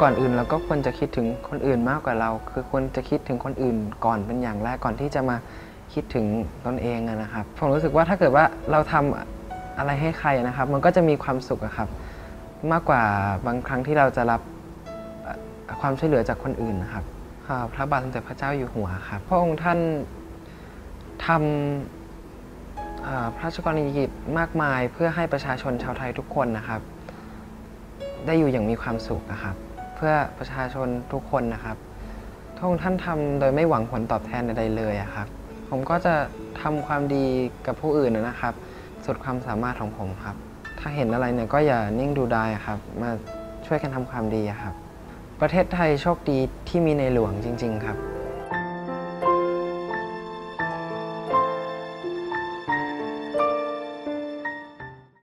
ก่อนอื่นเราก็ควรจะคิดถึงคนอื่นมากกว่าเรา คือควรจะคิดถึงคนอื่นก่อนเป็นอย่างแรกก่อนที่จะมาคิดถึงตนเองนะครับผมรู้สึกว่าถ้าเกิดว่าเราทำอะไรให้ใครนะครับ มันก็จะมีความสุขครับ มากกว่าบางครั้งที่เราจะรับความช่วยเหลือจากคนอื่นนะครับพระบาทสมเด็จพระเจ้าอยู่หัวครับพระองค์ท่านทำพระราชกรณียกิจมากมายเพื่อให้ประชาชนชาวไทยทุกคนนะครับ ได้อยู่อย่างมีความสุขนะครับ พื่อประชาชนทุกคนนะครับพระองค์ท่านทำโดยไม่หวังผลตอบแทนใดๆเลยครับ ผมก็จะทำความดีกับผู้อื่นนะครับ สุดความสามารถของผมครับ ถ้าเห็นอะไรเนี่ยก็อย่านิ่งดูดายครับ มาช่วยกันทำความดีครับ ประเทศไทยโชคดีที่มีในหลวงจริง ๆ ครับ